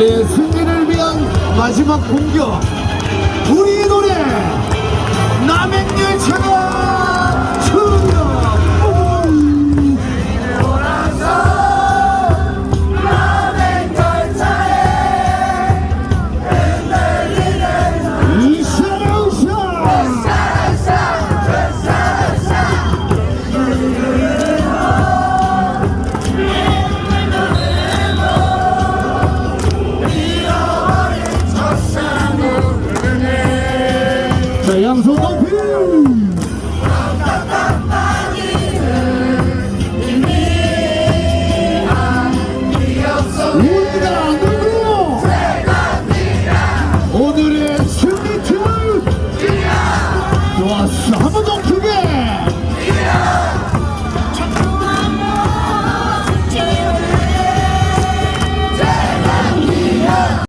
네, 승리를 위한 마지막 공격. 우리 자 양손 높이 우리나라 안들고 오늘의